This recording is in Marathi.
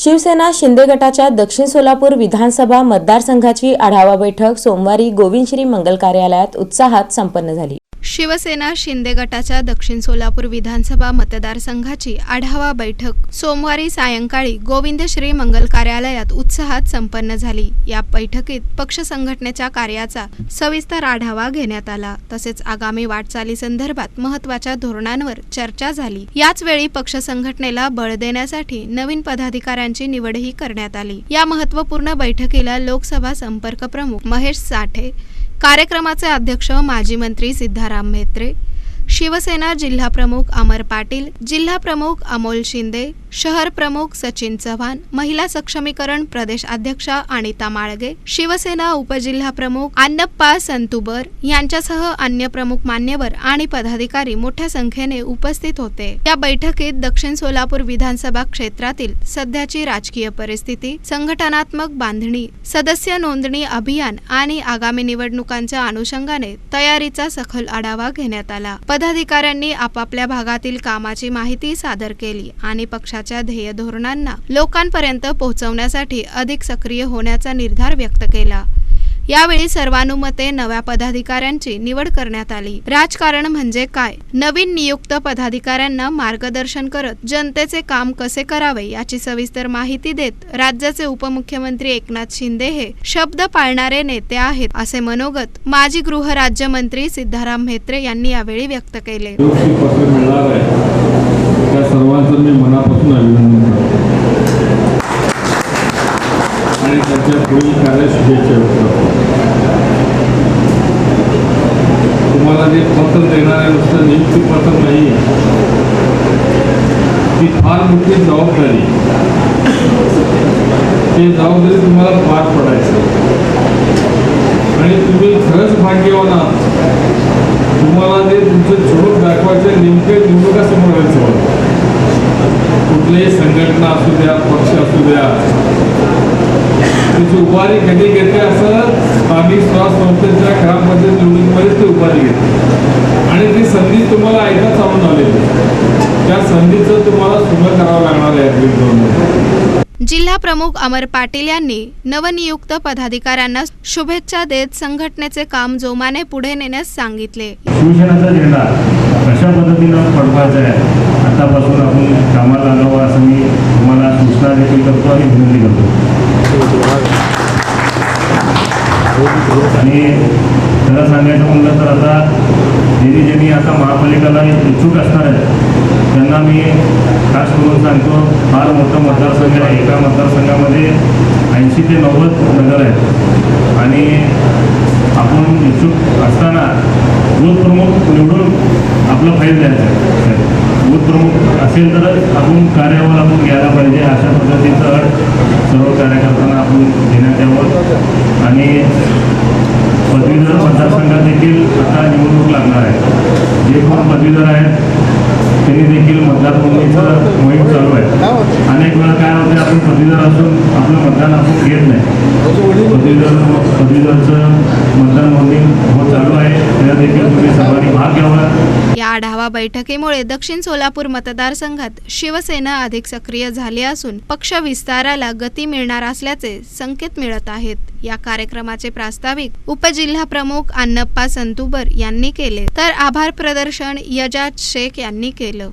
शिवसेना शिंदे गटाच्या दक्षिण सोलापूर विधानसभा मतदारसंघाची आढावा बैठक सोमवारी गोविंदश्री मंगल कार्यालयात उत्साहात संपन्न झाली. शिवसेना शिंदे गटाच्या दक्षिण सोलापूर विधानसभा मतदारसंघाची आढावा बैठक. सोमवारी सायंकाळी गोविंद श्री मंगल कार्यालयात उत्साहात संपन्न झाली. या बैठकीत पक्ष संघटनेच्या कार्याचा सविस्तर आढावा घेण्यात आला. तसेच आगामी वाटचाली संदर्भात महत्त्वाच्या धोरणांवर चर्चा झाली. याच वेळी पक्ष संघटनेला बळ देण्यासाठी नवीन पदाधिकाऱ्यांची निवडही करण्यात आली. या महत्त्वपूर्ण बैठकीला लोकसभा संपर्क प्रमुख महेश साठे कार्यक्रमाचे अध्यक्ष माजी मंत्री सिद्धाराम म्हेत्रे शिवसेना जिल्हा प्रमुख अमर पाटील जिल्हा प्रमुख अमोल शिंदे शहर प्रमुख सचिन चव्हाण महिला सक्षमीकरण प्रदेश अध्यक्षा अनिता माळगे शिवसेना उपजिल्हा प्रमुख अन्नप्पा संतुबर यांच्यासह अन्य प्रमुख मान्यवर आणि पदाधिकारी मोठ्या संख्येने उपस्थित होते. या बैठकीत दक्षिण सोलापूर विधानसभा क्षेत्रातील सध्याची राजकीय परिस्थिती संघटनात्मक बांधणी सदस्य नोंदणी अभियान आणि आगामी निवडणुकांच्या अनुषंगाने तयारीचा सखोल आढावा घेण्यात आला. पदाधिकाऱ्यांनी आपापल्या भागातील कामाची माहिती सादर केली आणि पक्षाच्या ध्येय धोरणांना लोकांपर्यंत पोहोचवण्यासाठी अधिक सक्रिय होण्याचा निर्धार व्यक्त केला. यावेळी सर्वानुमते नव्या पदाधिकाऱ्यांची निवड करण्यात आली. राजकारण म्हणजे काय? नवीन नियुक्त पदाधिकाऱ्यांना मार्गदर्शन करत जनतेचे काम कसे करावे याची सविस्तर माहिती देत राज्याचे उपमुख्यमंत्री एकनाथ शिंदे हे शब्द पाळणारे नेते आहेत असे मनोगत माजी गृहराज्यमंत्री सिद्धाराम म्हेत्रे यांनी यावेळी व्यक्त केले. त्या सर्वांचं मी मनापासून अभिनंदन करतो. आणि त्यांच्या पुढील कार्य शुभेच्छा व्यक्त करतो. तुम्हाला जे पत्र देणार आहे नुसतं नियुक्ती पत्र नाही ती फार मोठी जबाबदारी. ते जबाबदारी तुम्हाला पार पडायचं. आणि तुम्ही खरंच भाग्यवान आहात. तुम्हाला ते तुमचं छोट दाखवायचे नेमके निवडणुका समोर कुठलीही संघटना असू द्या पक्ष असू द्या त्याची उभारी कधी घेते असं स्थानिक स्वराज संस्थेच्या ग्रामपंचायत निवडणुकीमध्ये ती उभारी घेते. आणि ती संधी तुम्हाला एकदा चालून आलेली त्या संधीचं तुम्हाला सुरू करावं लागणार आहे जिल्हा प्रमुख अमर पाटील यांनी नवनियुक्त पदाधिकाऱ्यांना शुभेच्छा देत संघटनेचे काम जोमाने पुढे नेण्यास सांगितले. शिवसेनेचा झेंडा कशा पद्धतीनं फडकायचा आहे. आतापासून आपण कामाला आणि खरं सांगायचं म्हणलं तर आता ज्यांनी ज्यांनी आता महापालिकेला इच्छुक असणार आहेत त्यांना मी खास करून सांगतो फार मोठं मतदारसंघ आहे. एका मतदारसंघामध्ये ऐंशी ते नव्वद नगर आहेत. आणि आपण इच्छुक असताना बूथ प्रमुख निवडून आपलं फाईल द्यायचं आहे. बूथ प्रमुख असेल तर आपण कार्यावर आपण घ्यायला पाहिजे. अशा पद्धतीचं सर्व कार्यकर्त्यांना आपण देण्यात यावं. आणि पदवीधर मतदारसंघात देखील आता निवडणूक लागणार कोण पदवीधर आहेत. त्यांनी देखील मतदार नोंदणीचं मोहीम चालू आहे. अनेक वेळा काय होते आपण पदवीधर असून आपलं मतदान आपण घेत नाही. पदवीधर पदवीधरचं मतदान नोंदणी हो चालू आहे. त्याला देखील तुम्ही सर्वांनी भाग घ्यावा. या आढावा बैठकीमुळे दक्षिण सोलापूर मतदारसंघात शिवसेना अधिक सक्रिय झाली असून पक्ष विस्ताराला गती मिळणार असल्याचे संकेत मिळत आहेत. या कार्यक्रमाचे प्रास्ताविक उपजिल्हा प्रमुख अन्नप्पा संतुबर यांनी केले. तर आभार प्रदर्शन यजाज शेख यांनी केलं.